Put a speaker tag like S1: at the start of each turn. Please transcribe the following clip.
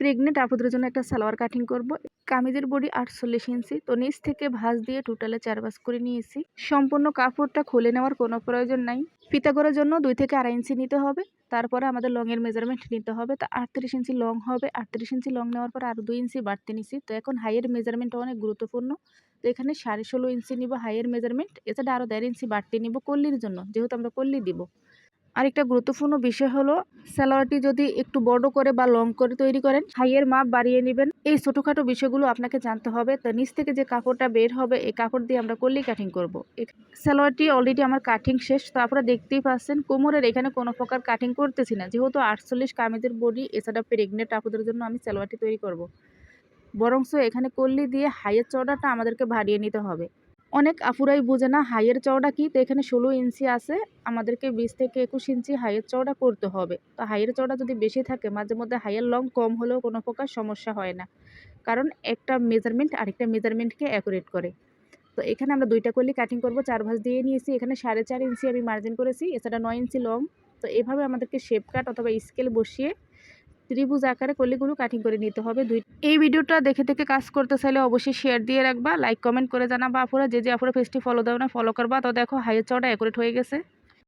S1: Pregnant আপুদের জন্য একটা সালোয়ার কাটিং করব। কামিজের বডি আটচল্লিশ ইঞ্চি, তো নিচ থেকে ভাঁজ দিয়ে টোটালে চার ভাঁজ করে নিয়েছি। সম্পূর্ণ কাপড়টা খুলে নেওয়ার কোনো প্রয়োজন নাই। ফিতা করার জন্য দুই থেকে আড়াই ইঞ্চি নিতে হবে, তারপরে আমাদের লংয়ের মেজারমেন্ট নিতে হবে। তো আটত্রিশ ইঞ্চি লং হবে, আটত্রিশ ইঞ্চি লং নেওয়ার পর আরও দুই ইঞ্চি বাড়তে নিছি। তো এখন হাইয়ের মেজারমেন্টটা অনেক গুরুত্বপূর্ণ। তো এখানে সাড়ে ষোলো ইঞ্চি নিব হাইয়ের মেজারমেন্ট এছাড়া আরও দেড় ইঞ্চি বাড়তে নিব কল্লির জন্য, যেহেতু আমরা কল্লি দিব। আরেকটা গুরুত্বপূর্ণ বিষয় হলো স্যালোয়ারটি যদি একটু বড় করে বা লং করে তৈরি করেন, হাইয়ের মাপ বাড়িয়ে নেবেন। এই ছোটোখাটো বিষয়গুলো আপনাকে জানতে হবে। তো নিচ থেকে যে কাপড়টা বের হবে, এই কাপড় দিয়ে আমরা করলেই কাটিং করব। স্যালোয়ারটি অলরেডি আমার কাটিং শেষ, তো আপনারা দেখতেই পাচ্ছেন, কোমরের এখানে কোনো প্রকার কাটিং করতেছি না। যেহেতু আটচল্লিশ কামিজের বডি এছাড়া প্রেগনেন্ট আপুদের জন্য আমি স্যালোয়ারটি তৈরি করব। বরংস এখানে কল্লি দিয়ে হাইয়ের চওড়াটা আমাদেরকে বাড়িয়ে নিতে হবে। অনেক আপুরাই বোঝে না হাইয়ের চওড়া কি, তো এখানে ষোলো ইঞ্চি আছে, আমাদেরকে বিশ থেকে একুশ ইঞ্চি হাইয়ের চওড়া করতে হবে। তো হাইয়ের চওড়া যদি বেশি থাকে, মাঝে মধ্যে হাইয়ের লং কম হলেও কোনো প্রকার সমস্যা হয় না। কারণ একটা মেজারমেন্ট আরেকটা মেজারমেন্টকে অ্যাকুরেট করে। তো এখানে আমরা দুইটা করলে কাটিং করব, চার ভাঁজ দিয়ে নিয়েছি, এখানে সাড়ে চার ইঞ্চি আমি মার্জিন করেছি, এছাড়া নয় ইঞ্চি লং তো এভাবে আমাদেরকে শেপ কাট অথবা স্কেল বসিয়ে ত্রিভুজ আকারে কলিগুলো কাটিং করে নিতে হবে। দুই এই ভিডিওটা দেখে থেকে কাজ করতে চাইলে অবশ্যই শেয়ার দিয়ে রাখবা লাইক কমেন্ট করে জানাবা। আপুরা যে যে আপুরা পেজটি ফলো দাও না ফলো করবা। তো দেখো হাইয়ের চড়া অ্যাকুরেট হয়ে গেছে।